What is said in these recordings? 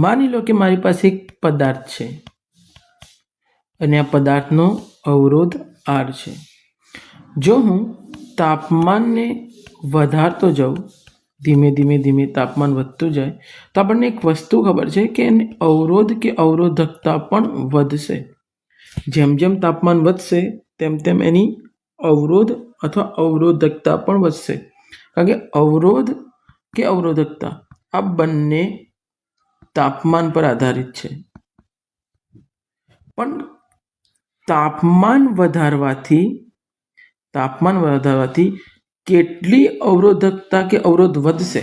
માની લો કે મારી પાસે એક પદાર્થ છે અને આ પદાર્થનો અવરોધ આર છે. જો હું તાપમાનને વધારતો જાઉં, ધીમે ધીમે ધીમે તાપમાન વધતું જાય, તો આપણને એક વસ્તુ ખબર છે કે એને અવરોધ કે અવરોધકતા પણ વધશે. જેમ જેમ તાપમાન વધશે, તેમ તેમ એની અવરોધ અથવા અવરોધકતા પણ વધશે. કારણ કે અવરોધ કે અવરોધકતા, આ બંને તાપમાન પર આધારિત છે. પણ તાપમાન વધારવાથી તાપમાન વધારવાથી કેટલી અવરોધકતા કે અવરોધ વધશે?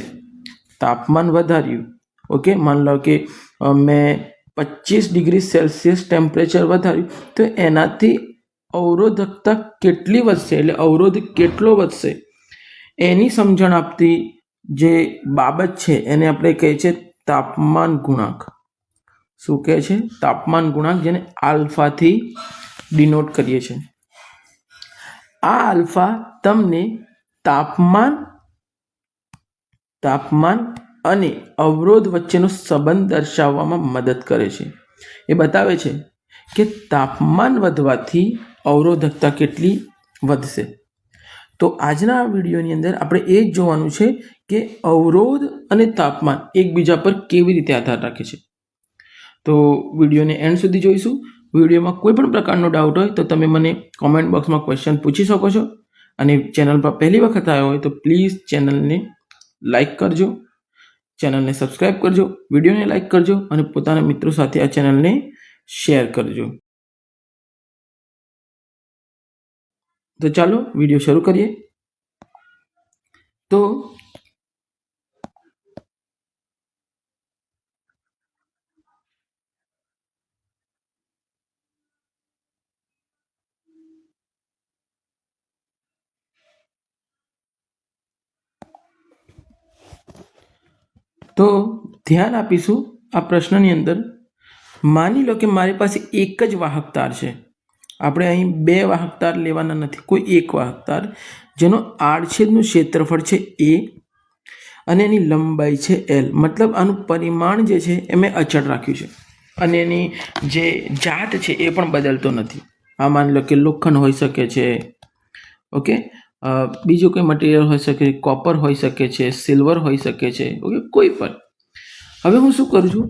તાપમાન વધાર્યું. ઓકે, માન લો કે મેં પચીસ ડિગ્રી સેલ્સિયસ ટેમ્પરેચર વધાર્યું, તો એનાથી અવરોધકતા કેટલી વધશે? એટલે અવરોધ કેટલો વધશે? એની સમજણ આપતી જે બાબત છે, એને આપણે કહીએ છીએ તાપમાન ગુણાંક. શું કહે છે? તાપમાન ગુણાંક જેને આલ્ફાથી ડિનોટ કરીએ છીએ આ આલ્ફા તમને તાપમાન તાપમાન અને અવરોધ વચ્ચેનો સંબંધ દર્શાવવામાં મદદ કરે છે. એ બતાવે છે કે તાપમાન વધવાથી અવરોધકતા કેટલી વધશે. તો આજના વિડીયોની અંદર આપણે એ જ જોવાનું છે કે અવરોધ અને તાપમાન એકબીજા પર કેવી રીતે આધાર રાખે છે. તો વિડીયોને એન્ડ સુધી જોઈશું. વિડીયોમાં કોઈ પણ પ્રકારનો ડાઉટ હોય તો તમે મને કોમેન્ટ બોક્સમાં ક્વેશ્ચન પૂછી શકો છો. અને ચેનલ પર પહેલી વખત આવ્યો હોય તો પ્લીઝ ચેનલને લાઇક કરજો. ચેનલને સબસ્ક્રાઈબ કરજો. વિડીયોને લાઇક કરજો અને પોતાના મિત્રો સાથે આ ચેનલને શેર કરજો. તો ચાલો વીડિયો શરૂ કરીએ. તો તો ધ્યાન આપીશું આ પ્રશ્નની અંદર. માની લો કે મારી પાસે એક જ વાહક તાર છે. આપણે અહીં બે વાહક તાર લેવાના નથી, કોઈ એક વાહક તાર જેનો આડછેદનું ક્ષેત્રફળ છે એ અને એની લંબાઈ છે એલ મતલબ આનું પરિમાણ જે છે એ મેં અચળ રાખ્યું છે. અને એની જે જાત છે એ પણ બદલતો નથી. આ માની લો કે લોખંડ હોઈ શકે છે, ઓકે? બીજું કોઈ મટીરિયલ હોઈ શકે કોપર હોઈ શકે છે સિલ્વર હોઈ શકે છે, ઓકે? કોઈ પણ. હવે હું શું કરું છું?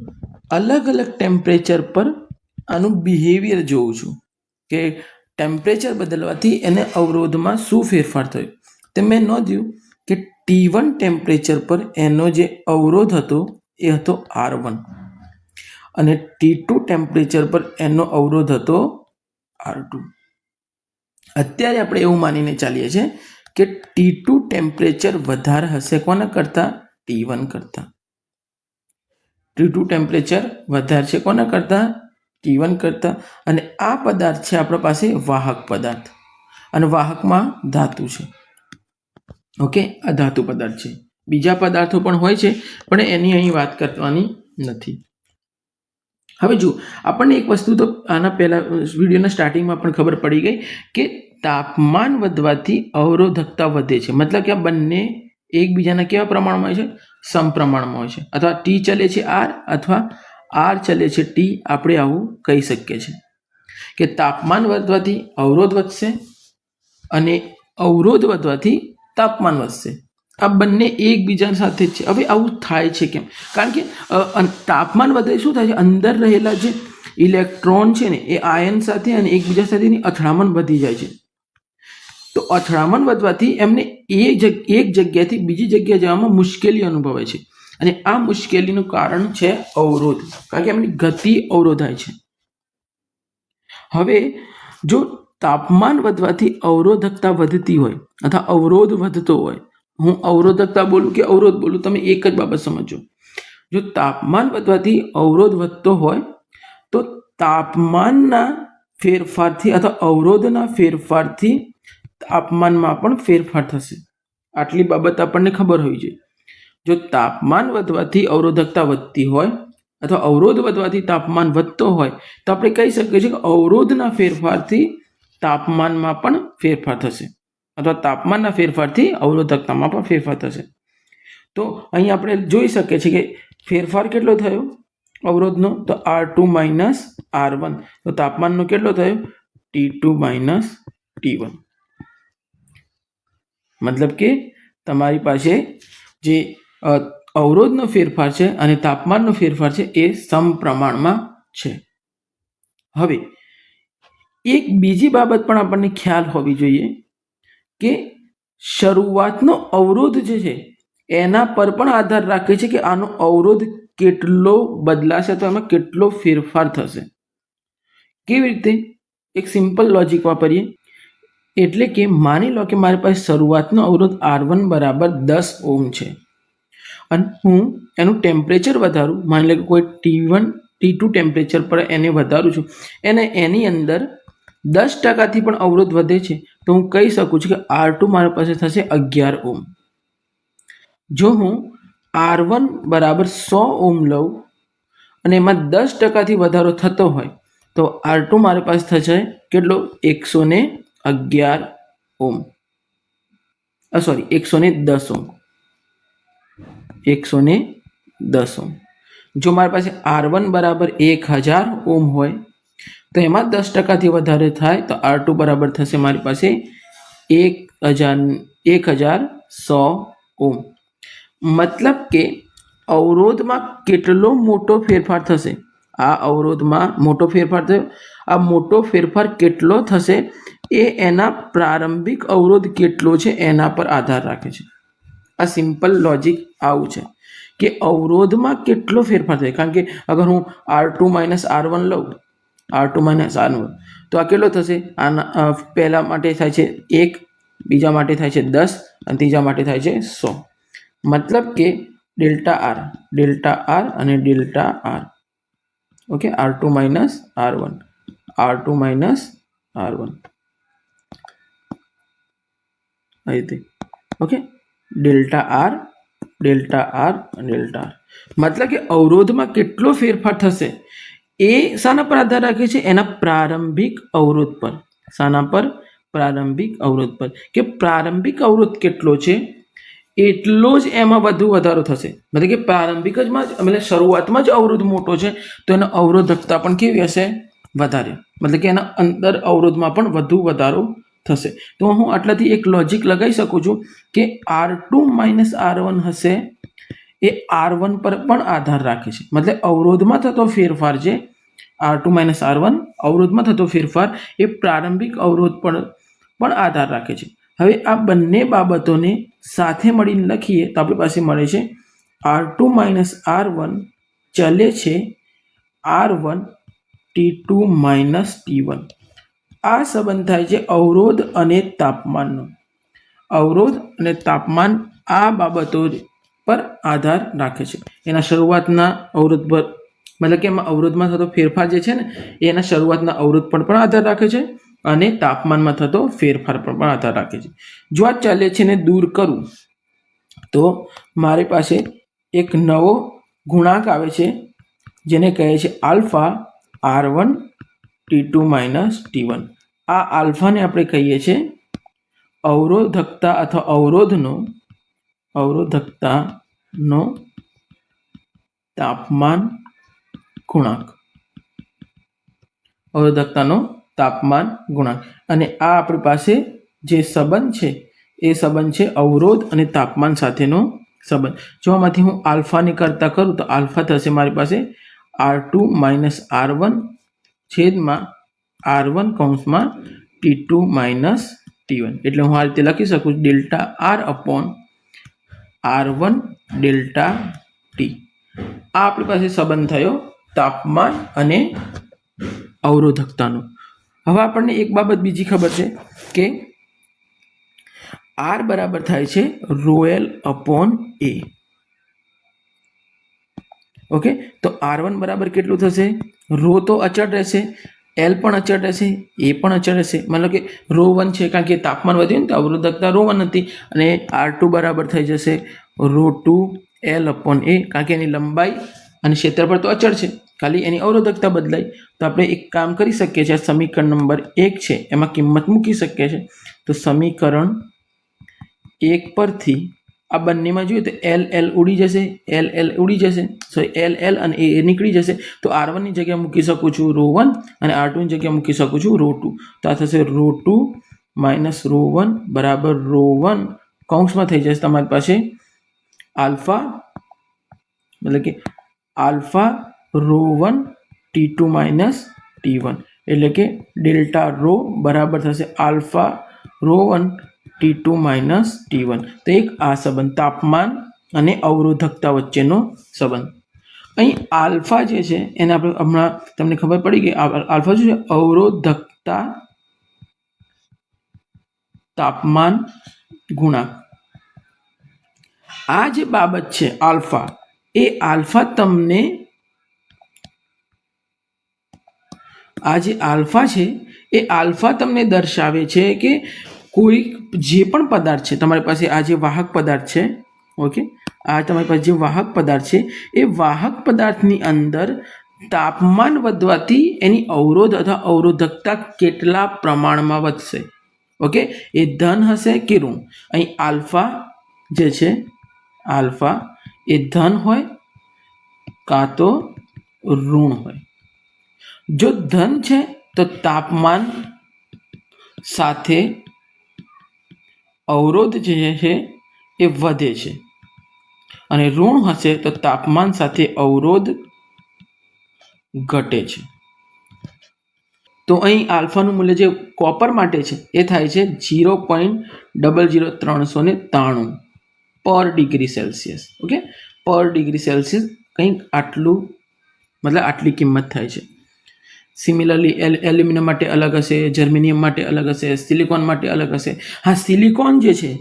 અલગ અલગ ટેમ્પરેચર પર આનું બિહેવિયર જોઉં છું. કે ટેમ્પરેચર બદલવાથી એને અવરોધમાં શું ફેરફાર થયો? તે મેં નોંધ્યું કે ટી વન ટેમ્પરેચર પર એનો જે અવરોધ હતો, એ હતો આર વન અને ટી ટુ ટેમ્પરેચર પર એનો અવરોધ હતો આર ટુ અત્યારે આપણે એવું માનીને ચાલીએ છીએ કે ટી ટુ ટેમ્પરેચર વધારે હશે કોના કરતાં? ટી વન કરતાં. ટી ટુ ટેમ્પરેચર વધારે છે કોના કરતાં? ટી કરતા અને આ પદાર્થ છે આપણા પાસે વાહક પદાર્થ. અને વાહકમાં ધાતુ છે. ઓકે? આ ધાતુ પદાર્થ છે. બીજા પદાર્થો પણ હોય છે, પણ એની અહીં વાત કરવાની નથી. હવે જુઓ, આપણને એક વસ્તુ તો આના પહેલાં વિડીયોના સ્ટાર્ટિંગમાં પણ ખબર પડી ગઈ કે તાપમાન વધવાથી અવરોધકતા વધે છે. મતલબ કે આ બંને એકબીજાના કેવા પ્રમાણમાં હોય છે? સમપ્રમાણમાં હોય છે. અથવા ટી ચલે છે આર અથવા આર ચલે છે ટી. આપણે આવું કહી શકીએ છીએ કે તાપમાન વધવાથી અવરોધ વધશે અને અવરોધ વધવાથી તાપમાન વધશે. આ બંને એકબીજા સાથે જ છે. હવે આવું થાય છે કેમ? કારણ કે તાપમાન વધે શું થાય છે? અંદર રહેલા જે ઇલેક્ટ્રોન છે ને, એ આયન સાથે અને એકબીજા સાથેની અથડામણ વધી જાય છે. તો અથડામણ વધવાથી એમને એ એક જગ્યાએથી બીજી જગ્યાએ જવામાં મુશ્કેલી અનુભવે છે. અને આ મુશ્કેલીનું કારણ છે અવરોધ. કારણ કે એમની ગતિ અવરોધાય છે. હવે જો તાપમાન વધવાથી અવરોધકતા વધતી હોય અથવા અવરોધ વધતો હોય, હું અવરોધકતા બોલું કે અવરોધ બોલું, તમે એક જ બાબત સમજો. જો તાપમાન વધવાથી અવરોધ વધતો હોય, તો તાપમાનના ફેરફારથી અથવા અવરોધના ફેરફારથી તાપમાનમાં પણ ફેરફાર થશે. આટલી બાબત આપણને ખબર હોવી જોઈએ. જો તાપમાન વધવાથી અવરોધકતા વધતી હોય અથવા અવરોધ વધવાથી તાપમાન વધતો હોય, તો આપણે કહી શકીએ છીએ કે અવરોધના ફેરફારથી તાપમાનમાં પણ ફેરફાર થશે. અથવા તાપમાનના ફેરફારથી અવરોધકતામાં પણ ફેરફાર થશે. તો અહીં આપણે જોઈ શકીએ છીએ કે ફેરફાર કેટલો થયો અવરોધનો? તો R two minus R one. તો તાપમાનનો કેટલો થયો? T two minus T one. મતલબ કે તમારી પાસે જે અવરોધનો ફેરફાર છે અને તાપમાનનો ફેરફાર છે એ સમપ્રમાણમાં છે. હવે, એક બીજી બાબત પણ આપણને ખ્યાલ હોવી જોઈએ કે શરૂઆતનો અવરોધ જે છે, એના પર પણ આધાર રાખે છે કે આનો અવરોધ કેટલો બદલાશે તો એમાં કેટલો ફેરફાર થશે. કેવી રીતે? એક સિમ્પલ લોજિક વાપરીએ. એટલે કે માની લો કે મારી પાસે શરૂઆતનો અવરોધ આર વન બરાબર દસ ઓમ છે. અને હું એનું ટેમ્પરેચર વધારું. માની લે કે કોઈ T one T two temperature પર એને વધારું છું. એને એની અંદર દસ ટકાથી પણ અવરોધ વધે છે. તો હું કહી શકું છું કે આર ટુ મારી પાસે થશે અગિયાર ઓમ જો હું આર વન બરાબર સો ઓમ લઉં અને એમાં દસ ટકાથી વધારો થતો હોય, તો આર ટુ મારી પાસે થશે કેટલો? એકસો ને અગિયાર ઓમ સોરી એકસો ને દસ ઓમ એકસો ને દસ. ઓમ જો મારી પાસે આર વન બરાબર એક હજાર ઓમ હોય, તો એમાં દસ ટકાથી વધારે થાય તો આર ટુ બરાબર થશે મારી પાસે એક હજાર એક હજાર સો ઓમ મતલબ કે અવરોધમાં કેટલો મોટો ફેરફાર થશે? આ અવરોધમાં મોટો ફેરફાર થયો. આ મોટો ફેરફાર કેટલો થશે? એ એના પ્રારંભિક અવરોધ કેટલો છે? એના પર આધાર રાખે છે. આ સિમ્પલ લોજિક આવું છે કે અવરોધમાં કેટલો ફેરફાર થાય. કારણ કે અગર હું R two minus R one લઉં R two minus R one તો આ કેટલો થશે? આના પહેલાં માટે થાય છે એક, બીજા માટે થાય છે દસ, અને ત્રીજા માટે થાય છે સો. મતલબ કે ડેલ્ટા આર ડેલ્ટા આર અને delta R okay R two minus R one R two minus R one આ okay delta R delta R delta R. મતલબ કે અવરોધમાં કેટલો ફેરફાર થશે? એ શાના પર આધાર રાખે છે એના પ્રારંભિક અવરોધ પર. શાના પર પ્રારંભિક અવરોધ પર. કે પ્રારંભિક અવરોધ કેટલો છે? એટલો જ એમાં વધુ વધારો થશે. મતલબ કે પ્રારંભિક જ માં જ એટલે શરૂઆતમાં જ અવરોધ મોટો છે, તો એનો અવરોધકતા પણ કેવી હશે? વધારે. મતલબ કે એના અંદર અવરોધમાં પણ વધુ વધારો થશે. તો હું આટલાથી એક લોજિક લગાવી શકું છું કે R two minus R one હશે. એ આર વન પર પણ આધાર રાખે છે. મતલબ અવરોધમાં થતો ફેરફાર જે R two minus R one અવરોધમાં થતો ફેરફાર એ પ્રારંભિક અવરોધ પર પણ આધાર રાખે છે. હવે આ બંને બાબતોને સાથે મળીને લખીએ તો આપણી પાસે મળે છે R two minus R one ચલે છે R one T two minus T one આ સંબંધ થાય છે અવરોધ અને તાપમાનનો. અવરોધ અને તાપમાન આ બાબતો પર આધાર રાખે છે. એના શરૂઆતના અવરોધ પર મતલબ કે એમાં અવરોધમાં થતો ફેરફાર જે છે ને એના શરૂઆતના અવરોધ પર પણ આધાર રાખે છે અને તાપમાનમાં થતો ફેરફાર પર પણ આધાર રાખે છે. જો આ ચાલે છે ને દૂર કરું, તો મારી પાસે એક નવો ગુણાંક આવે છે, જેને કહે છે alpha R one T two minus T one. આ આલ્ફાને આપણે કહીએ છીએ અવરોધકતા અથવા અવરોધનો, અવરોધકતાનો તાપમાન ગુણાંક. અવરોધકતાનો તાપમાન ગુણાંક. અને આ આપણી પાસે જે સંબંધ છે, એ સંબંધ છે અવરોધ અને તાપમાન સાથેનો સંબંધ. જો આમાંથી હું આલ્ફાની કરતા કરું તો આલ્ફા થશે મારી પાસે R two minus R one છેદમાં આર વન કૌંસમાં T two minus T one એટલે હું આ રીતે લખી શકું છું delta R upon R one delta T આ આપણી પાસે સંબંધ થયો તાપમાન અને અવરોધકતાનો. હવે આપણને એક બાબત બીજી ખબર છે કે આર બરાબર થાય છે rho L upon A okay તો આર વન બરાબર કેટલું થશે? રો તો અચળ રહેશે. એલ પણ અચળ રહેશે એ પણ અચળ રહેશે. મતલબ કે રો વન છે, કારણ કે તાપમાન વધ્યું ને તો અવરોધકતા રો વન હતી અને આર ટુ બરાબર થઈ જશે rho two L upon A કારણ કે એની લંબાઈ અને ક્ષેત્રફળ તો અચળ છે. ખાલી એની અવરોધકતા બદલાઈ તો આપણે એક કામ કરી શકીએ છીએ સમીકરણ નંબર એક છે, એમાં કિંમત મૂકી શકીએ છીએ. તો સમીકરણ એક પરથી આ બંનેમાં જોઈએ તો એલ એલ ઉડી જશે એલ એલ ઉડી જશે. સો એલ એલ અને એ એ નીકળી જશે. તો આર વનની જગ્યાએ મૂકી શકું છું રો વન અને આર ટુની જગ્યા મૂકી શકું છું રો ટુ તો આ થશે rho two minus rho one બરાબર રો વન કૌંસમાં થઈ જશે તમારી પાસે આલ્ફા એટલે કે alpha rho one T two minus T one એટલે કે ડેલ્ટા રો બરાબર થશે alpha rho one T two minus T one તો એક આ સંબંધ, તાપમાન અને અવરોધકતા વચ્ચેનો સંબંધ. અહીં આલ્ફા જે છે, એને આપણે હમણાં તમને ખબર પડી ગઈ આલ્ફા શું છે? અવરોધકતા, તાપમાન, ગુણાંક. આ જે બાબત છે, આલ્ફા, એ આલ્ફા તમને આ જે આલ્ફા છે, એ આલ્ફા તમને દર્શાવે છે કે કોઈ જે પણ પદાર્થ છે, તમારી પાસે આ જે વાહક પદાર્થ છે ઓકે આ તમારી પાસે જે વાહક પદાર્થ છે, એ વાહક પદાર્થની અંદર તાપમાન વધવાથી એની અવરોધ અથવા અવરોધકતા કેટલા પ્રમાણમાં વધશે? ઓકે એ ધન હશે કે ઋણ? અહીં આલ્ફા જે છે, આલ્ફા, એ ધન હોય કાં તો ઋણ હોય. જો ધન છે, તો તાપમાન સાથે અવરોધ જે છે એ વધે છે. અને ઋણ હશે તો તાપમાન સાથે અવરોધ ઘટે છે. તો અહીં આલ્ફાનું મૂલ્ય જે કોપર માટે છે એ થાય છે ઝીરો પોઈન્ટ ડબલ ઝીરો ત્રણસો ને ત્રાણું પર ડિગ્રી સેલ્સિયસ. ઓકે? પર ડિગ્રી સેલ્સિયસ કંઈક આટલું, મતલબ આટલી કિંમત થાય છે. સિમિલરલી એલ એલ્યુમિનિયમ માટે અલગ હશે જર્મેનિયમ માટે અલગ હશે સિલિકોન માટે અલગ હશે. હા સિલિકોન જે છે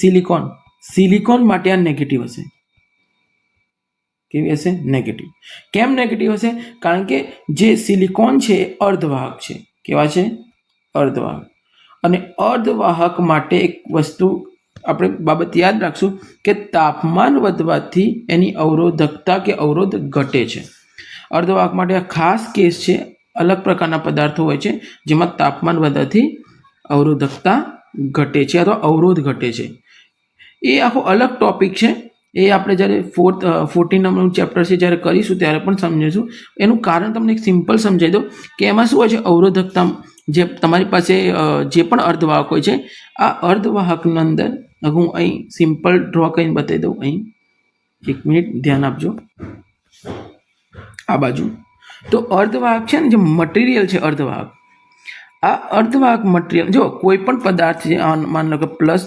સિલિકોન સિલિકોન માટે આ નેગેટિવ હશે. કેવી હશે? નેગેટિવ કેમ નેગેટિવ હશે? કારણ કે જે સિલિકોન છે, એ અર્ધવાહક છે. કેવા છે? અર્ધવાહક. અને અર્ધવાહક માટે એક વસ્તુ આપણે બાબત યાદ રાખશું કે તાપમાન વધવાથી એની અવરોધકતા કે અવરોધ ઘટે છે. અર્ધવાહક માટે આ ખાસ કેસ છે અલગ પ્રકારના પદાર્થો હોય છે, જેમાં તાપમાન વધારથી અવરોધકતા ઘટે છે અથવા અવરોધ ઘટે છે. એ આખો અલગ ટોપિક છે. એ આપણે જ્યારે ફોર્થ ફોર્ટીન નંબરનું ચેપ્ટર છે જ્યારે કરીશું ત્યારે પણ સમજીશું એનું કારણ તમને એક સિમ્પલ સમજાવી દઉં કે એમાં શું હોય છે? અવરોધકતા જે તમારી પાસે જે પણ અર્ધવાહક હોય છે, આ અર્ધવાહકની અંદર હું અહીં સિમ્પલ ડ્રો કરીને બતાવી દઉં. અહીં એક મિનિટ ધ્યાન આપજો. આ બાજુ. તો અર્ધવાહક છે ને જે મટીરિયલ છે અર્ધવાહક, આ અર્ધવાહક મટીરિયલ જો કોઈ પણ પદાર્થ છે માની લો કે પ્લસ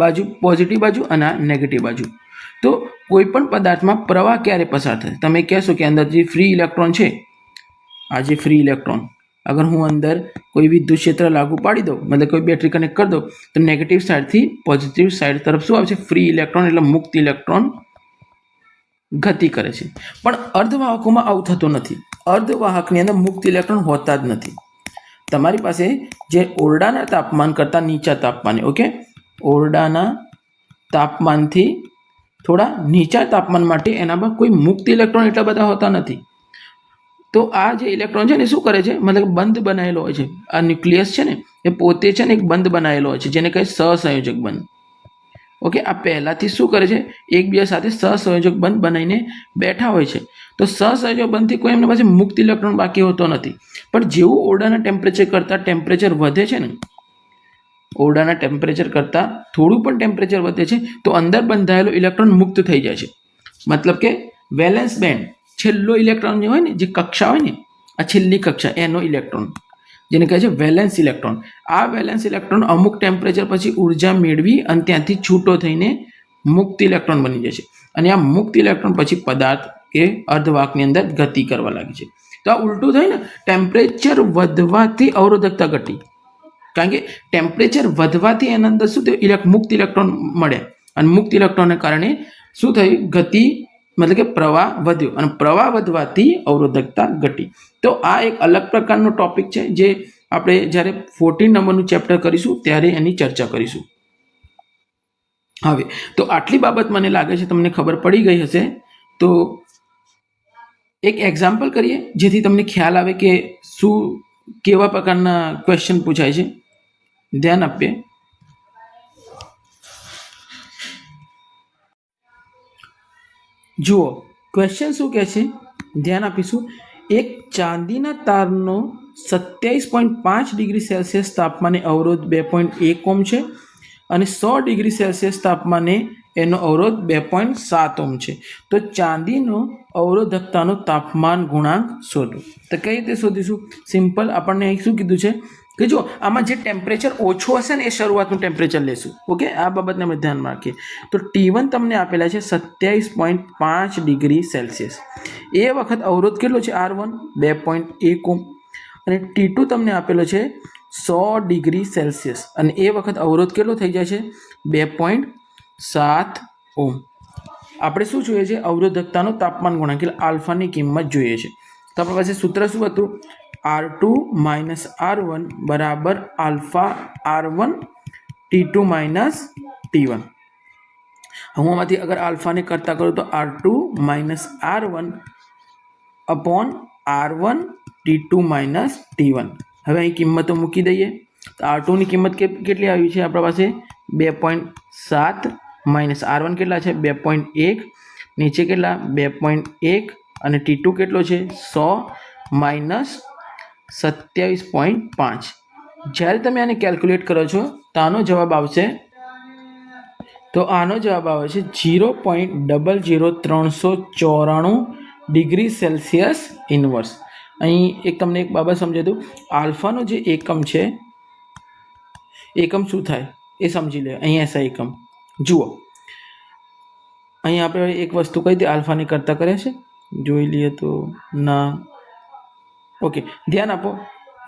બાજુ પોઝિટિવ બાજુ અને આ નેગેટિવ બાજુ, તો કોઈ પણ પદાર્થમાં પ્રવાહ ક્યારે પસાર થશે? તમે કહેશો કે અંદર જે ફ્રી ઇલેક્ટ્રોન છે, આ જે ફ્રી ઇલેક્ટ્રોન અગર હું અંદર કોઈ વિદ્યુત ક્ષેત્ર લાગુ પાડી દઉં, મતલબ કોઈ બેટરી કનેક્ટ કરી દઉં, તો નેગેટિવ સાઈડથી પોઝિટિવ સાઈડ તરફ શું આવશે? ફ્રી ઇલેક્ટ્રોન એટલે મુક્ત ઇલેક્ટ્રોન ગતિ કરે છે. પણ અર્ધવાહકોમાં આવું થતું નથી. અર્ધવાહકની અંદર મુક્ત ઇલેક્ટ્રોન હોતા જ નથી. તમારી પાસે જે ઓરડાના તાપમાન કરતાં નીચા તાપમાને, ઓકે? ઓરડાના તાપમાનથી થોડા નીચા તાપમાન માટે એનામાં કોઈ મુક્ત ઇલેક્ટ્રોન એટલા બધા હોતા નથી. તો આ જે ઇલેક્ટ્રોન છે ને શું કરે છે? મતલબ બંધ બનાવેલો હોય છે. આ ન્યુક્લિયસ છે ને, એ પોતે છે ને એક બંધ બનાવેલો હોય છે, જેને કહે સહસંયોજક બંધ. ઓકે આ પહેલાંથી શું કરે છે? એકબીજા સાથે સહસંયોજક બંધ બનાવીને બેઠા હોય છે. તો સહસંયોજક બંધથી કોઈ એમના પાસે મુક્ત ઇલેક્ટ્રોન બાકી હોતો નથી. પણ જેવું ઓરડાના ટેમ્પરેચર કરતાં ટેમ્પરેચર વધે છે ને, ઓરડાના ટેમ્પરેચર કરતાં થોડું પણ ટેમ્પરેચર વધે છે, તો અંદર બંધાયેલો ઇલેક્ટ્રોન મુક્ત થઈ જાય છે. મતલબ કે વેલેન્સ બેન્ડ છેલ્લો ઇલેક્ટ્રોન જે હોય ને, જે કક્ષા હોય ને, આ છેલ્લી કક્ષા, એનો ઇલેક્ટ્રોન જેને કહે છે વેલેન્સ ઇલેક્ટ્રોન આ વેલેન્સ ઇલેક્ટ્રોન અમુક ટેમ્પરેચર પછી ઊર્જા મેળવી અને ત્યાંથી છૂટો થઈને મુક્ત ઇલેક્ટ્રોન બની જાય છે. અને આ મુક્ત ઇલેક્ટ્રોન પછી પદાર્થ કે અર્ધવાહકની અંદર ગતિ કરવા લાગે છે. તો આ ઉલટું થાય ને ટેમ્પરેચર વધવાથી અવરોધકતા ઘટી. કારણ કે ટેમ્પરેચર વધવાથી એના અંદર શું થયું? ઇલેક્ટ મુક્ત ઇલેક્ટ્રોન મળે અને મુક્ત ઇલેક્ટ્રોનને કારણે શું થયું? ગતિ, મતલબ કે પ્રવાહ વધ્યો. અને પ્રવાહ વધવાથી અવરોધકતા ઘટી. તો આ એક અલગ પ્રકારનો ટોપિક છે, જે આપણે જ્યારે ફોર્ટીન નંબરનું ચેપ્ટર કરીશું, ત્યારે એની ચર્ચા કરીશું. હવે, તો આટલી બાબત મને લાગે છે, તમને ખબર પડી ગઈ હશે. તો એક એક્ઝામ્પલ કરીએ, જેથી તમને ખ્યાલ આવે કે શું, કેવા પ્રકારના ક્વેશ્ચન પૂછાય છે. ધ્યાન આપીએ. જુઓ ક્વેશ્ચન શું કહે છે? ધ્યાન આપીશું. એક ચાંદીના તારનો સત્યાવીસ પોઈન્ટ પાંચ ડિગ્રી સેલ્સિયસ તાપમાને અવરોધ બે પોઈન્ટ એક ઓમ છે અને સો ડિગ્રી સેલ્સિયસ તાપમાને એનો અવરોધ બે પોઈન્ટ સાત ઓમ છે. તો ચાંદીનો અવરોધકતાનો તાપમાન ગુણાંક શોધો. તો કઈ રીતે શોધીશું? સિમ્પલ આપણને અહીં શું કીધું છે? કે જો આમાં જે ટેમ્પરેચર ઓછું હશે ને એ શરૂઆતનું ટેમ્પરેચર લેશું. ઓકે આ બાબતને અમે ધ્યાનમાં રાખીએ. તો ટી વન તમને આપેલા છે સત્યાવીસ પોઈન્ટ પાંચ ડિગ્રી સેલ્સિયસ. એ વખત અવરોધ કેટલો છે? આર વન બે પોઈન્ટ એક ઓમ અને ટી ટુ તમને આપેલો છે સો ડિગ્રી સેલ્સિયસ. અને એ વખત અવરોધ કેટલો થઈ જાય છે? બે પોઈન્ટ સાત ઓમ આપણે શું જોઈએ છે? અવરોધકતાનો તાપમાન ગુણાંક, એટલે આલ્ફાની કિંમત જોઈએ છે. તો આપણી પાસે સૂત્ર શું હતું? R two minus R one બરાબર alpha R one T two minus T one હું આમાંથી અગર આલ્ફાને કરતા કરું તો R two minus R one upon R one T two minus T one હવે અહીં કિંમતો મૂકી દઈએ. તો આર ટુની કિંમત કેટલી આવી છે આપણા પાસે? બે પોઈન્ટ સાત માઇનસ આર વન કેટલા છે? બે પોઈન્ટ એક. નીચે કેટલા? બે પોઈન્ટ એક. અને ટી ટુ કેટલો છે? સો માઇનસ સત્યાવીસ પોઈન્ટ પાંચ. જ્યારે તમે આને કેલ્ક્યુલેટ કરો છો, તો આનો જવાબ આવશે, તો આનો જવાબ આવે છે જીરો પોઈન્ટ ડબલ જીરો ત્રણસો ચોરાણું ડિગ્રી સેલ્સિયસ ઇનવર્સ. અહીં એક તમને એક બાબત સમજાય દઉં. આલ્ફાનો જે એકમ છે, એકમ શું થાય? એ સમજી લે. અહીં એસા એકમ. જુઓ. અહીં આપણે એક વસ્તુ કઈ દે આલ્ફાની કરતા કરે છે? જોઈ લઈએ તો ના. ઓકે ધ્યાન આપો.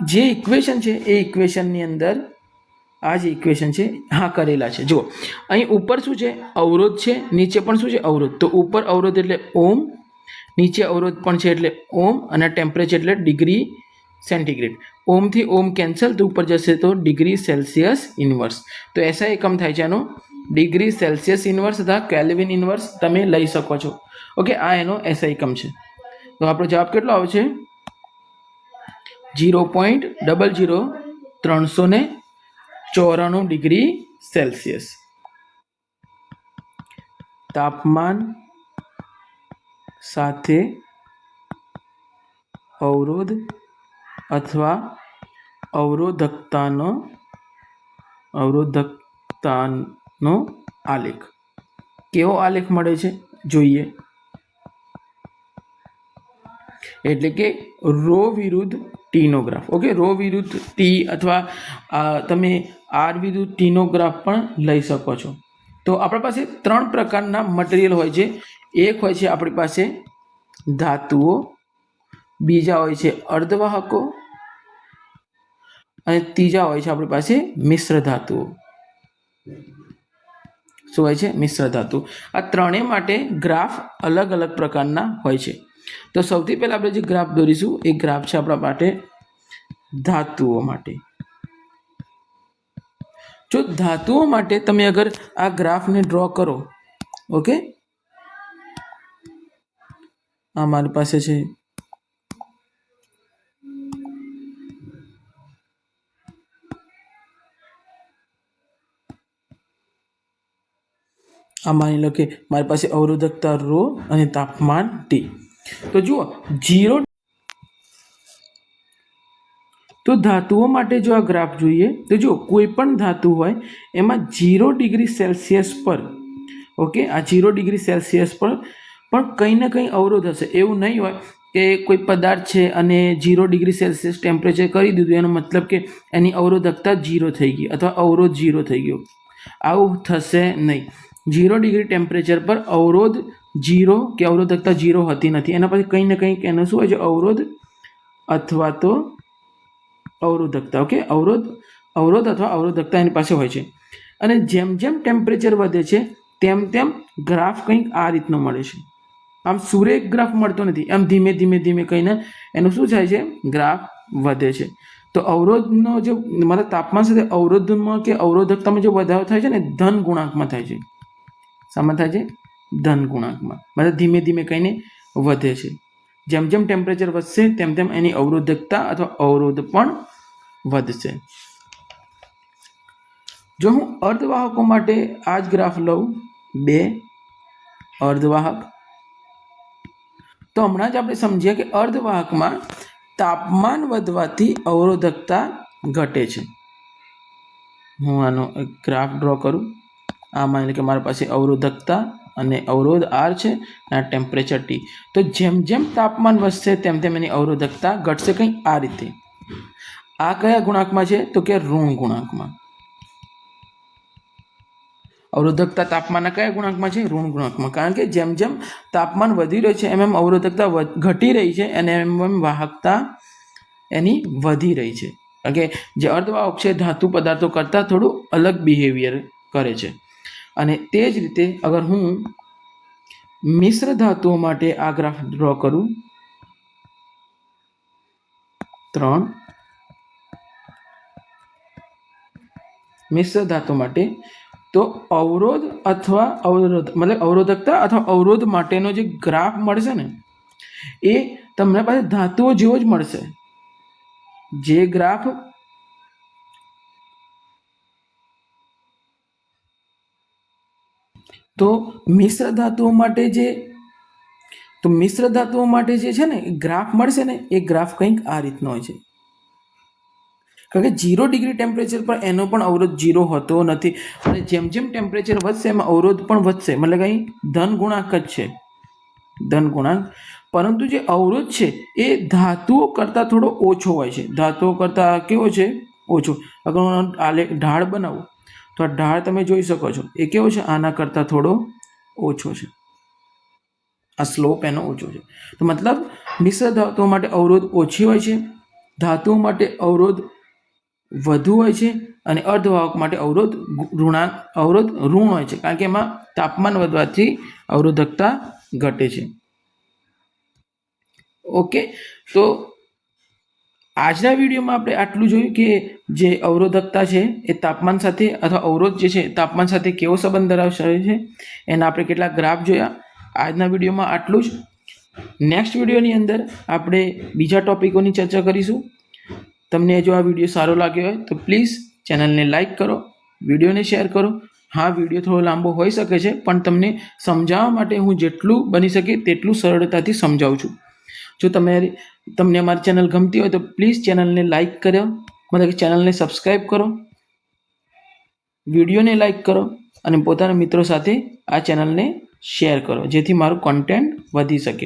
જે ઇક્વેશન છે, એ ઇક્વેશનની અંદર આ જે ઇક્વેશન છે હા કરેલા છે. જુઓ, અહીં ઉપર શું છે? અવરોધ છે, નીચે પણ શું છે? અવરોધ. તો ઉપર અવરોધ એટલે ઓમ નીચે અવરોધ પણ છે એટલે ઓમ અને ટેમ્પરેચર એટલે ડિગ્રી સેન્ટીગ્રેડ ઓમથી ઓમ કેન્સલ તો ઉપર જશે તો ડિગ્રી સેલ્સિયસ ઇન્વર્સ તો એસા એકમ થાય છે એનો ડિગ્રી સેલ્સિયસ ઇન્વર્સ તથા કેલ્વિન ઇન્વર્સ તમે લઈ શકો છો. ઓકે આ એનો એસા એકમ છે. તો આપણો જવાબ કેટલો આવે છે? જીરો પોઈન્ટ ડબલ જીરો ત્રણસો ને ચોરાણું ડિગ્રી સેલ્સિયસ. તાપમાન સાથે અવરોધ અથવા અવરોધકતાનો અવરોધકતાનો આલેખ. કેવો આલેખ મળે છે? જોઈએ. એટલે કે રો વિરુદ્ધ ટીનો ગ્રાફ ઓકે રો વિરુદ્ધ ટી અથવા તમે આર વિરુદ્ધ ટીનો ગ્રાફ પણ લઈ શકો છો. તો આપણા પાસે ત્રણ પ્રકારના મટીરિયલ હોય છે. એક હોય છે આપણી પાસે ધાતુઓ, બીજા હોય છે અર્ધવાહકો, અને ત્રીજા હોય છે આપણી પાસે મિશ્ર ધાતુઓ. શું હોય છે? મિશ્ર ધાતુ આ ત્રણેય માટે ગ્રાફ અલગ અલગ પ્રકારના હોય છે. તો સૌથી પહેલાં આપણે જે ગ્રાફ દોરીશું, એ ગ્રાફ છે આપણા માટે ધાતુઓ માટે. જો ધાતુઓ માટે તમે અગર આ ગ્રાફને ડ્રો કરો, ઓકે? આ મારી પાસે છે. આ માની લો કે મારી પાસે અવરોધકતા રો અને તાપમાન ટી. તો જુઓ જીરો તો ધાતુઓ માટે જો આ ગ્રાફ જોઈએ, તો જો કોઈ પણ ધાતુ હોય, એમાં જીરો ડિગ્રી સેલ્સિયસ પર ઓકે આ જીરો ડિગ્રી સેલ્સિયસ પર પણ કંઈ ને કંઈ અવરોધ હશે. એવું નહીં હોય કે કોઈ પદાર્થ છે અને જીરો ડિગ્રી સેલ્સિયસ ટેમ્પરેચર કરી દીધું, એનો મતલબ કે એની અવરોધકતા જીરો થઈ ગઈ અથવા અવરોધ જીરો થઈ ગયો. આવું થશે નહીં. જીરો ડિગ્રી ટેમ્પરેચર પર અવરોધ જીરો, કે અવરોધકતા જીરો હતી નથી. એના પછી કંઈ ને કંઈક એનો શું હોય છે? અવરોધ અથવા તો અવરોધકતા. ઓકે અવરોધ અવરોધ અથવા અવરોધકતા એની પાસે હોય છે. અને જેમ જેમ ટેમ્પરેચર વધે છે, તેમ તેમ ગ્રાફ કંઈક આ રીતનો મળે છે. આમ સુરેખ ગ્રાફ મળતો નથી. આમ ધીમે ધીમે ધીમે કહીને એનું શું થાય છે? ગ્રાફ વધે છે. તો અવરોધનો જે, મારા તાપમાન સાથે અવરોધમાં કે અવરોધકતામાં જે વધારો થાય છે ને, ધન ગુણાંકમાં થાય છે. શામાં થાય છે? ધન ગુણાંકમાં. મતલબ ધીમે ધીમે કહીને વધે છે. જેમ જેમ ટેમ્પરેચર વધશે, તેમ તેમ એની અવરોધકતા અથવા અવરોધ પણ વધશે. જો હું અર્ધવાહકો માટે આ જ ગ્રાફ લઉં, બે અર્ધવાહક, તો હમણાં જ આપણે સમજીએ કે અર્ધવાહકમાં તાપમાન વધવાથી અવરોધકતા ઘટે છે. હું આનો એક ગ્રાફ ડ્રો કરું. આ માની લો કે મારી પાસે અવરોધકતા અને અવરોધ આર છે આ ટેમ્પરેચર ટી તો જેમ જેમ તાપમાન વધશે, તેમ તેમ એની અવરોધકતા ઘટશે કંઈ આ રીતે. આ કયા ગુણાંકમાં છે? તો કે ઋણ ગુણાંકમાં. અવરોધકતા તાપમાનના કયા ગુણાંકમાં છે? ઋણ ગુણાંકમાં. કારણ કે જેમ જેમ તાપમાન વધી રહ્યું છે, એમ એમ અવરોધકતા ઘટી રહી છે અને એમ એમ વાહકતા એની વધી રહી છે. કારણ કે જે અર્ધવાહક છે, ધાતુ પદાર્થો કરતાં થોડું અલગ બિહેવિયર કરે છે. અને તે જ રીતે અગર હું મિશ્ર ધાતુઓ માટે આ ગ્રાફ ડ્રો કરું, ત્રણ, મિશ્ર ધાતુ માટે, તો અવરોધ અથવા અવરોધ, મતલબ અવરોધકતા અથવા અવરોધ માટેનો જે ગ્રાફ મળશે ને, એ તમને પાસે ધાતુઓ જેવો જ મળશે. જે ગ્રાફ તો મિશ્ર ધાતુઓ માટે જે, તો મિશ્ર ધાતુઓ માટે જે છે ને, એ ગ્રાફ મળશે ને, એ ગ્રાફ કંઈક આ રીતનો હોય છે. કારણ કે જીરો ડિગ્રી ટેમ્પરેચર પર એનો પણ અવરોધ જીરો હોતો નથી. અને જેમ જેમ ટેમ્પરેચર વધશે, એમાં અવરોધ પણ વધશે. મતલબ અહીં ધન ગુણાંક જ છે. ધન ગુણાંક. પરંતુ જે અવરોધ છે, એ ધાતુઓ કરતાં થોડો ઓછો હોય છે. ધાતુઓ કરતાં કેવો છે? ઓછો. અગર ઢાળ બનાવું. તો આ ઢાળ તમે જોઈ શકો છો. એ કેવો છે? આના કરતાં થોડો ઓછો છે. આ સ્લોપ એનો ઓછો છે. તો મતલબ મિશ્ર ધાતુઓ માટે અવરોધ ઓછી હોય છે, ધાતુઓ માટે અવરોધ વધુ હોય છે અને અર્ધવાહક માટે અવરોધ ઋણાંક, અવરોધ ઋણ હોય છે. કારણ કે એમાં તાપમાન વધવાથી અવરોધકતા ઘટે છે. ઓકે? તો આજના વિડીયોમાં આપણે આટલું જોયું કે જે અવરોધકતા છે એ તાપમાન સાથે અથવા અવરોધ જે છે, તાપમાન સાથે કેવો સંબંધ ધરાવે છે, એના આપણે કેટલાક ગ્રાફ જોયા. આજના વિડીયોમાં આટલું જ. નેક્સ્ટ વિડીયોની અંદર આપણે બીજા ટોપિકોની ચર્ચા કરીશું. તમને જો આ વીડિયો સારો લાગ્યો હોય તો પ્લીઝ ચેનલને લાઇક કરો, વિડીયોને શેર કરો. હા, વીડિયો થોડો લાંબો હોઈ શકે છે, પણ તમને સમજાવવા માટે હું જેટલું બની શકે તેટલું સરળતાથી સમજાવું છું. જો તમારી તમને અમારી ચેનલ ગમતી હોય તો પ્લીઝ ચેનલને લાઈક કરો, મતલબ કે ચેનલને સબસ્ક્રાઈબ કરો, વિડીયોને લાઈક કરો અને પોતાના મિત્રો સાથે આ ચેનલને શેર કરો, જેથી મારું કોન્ટેન્ટ વધી શકે.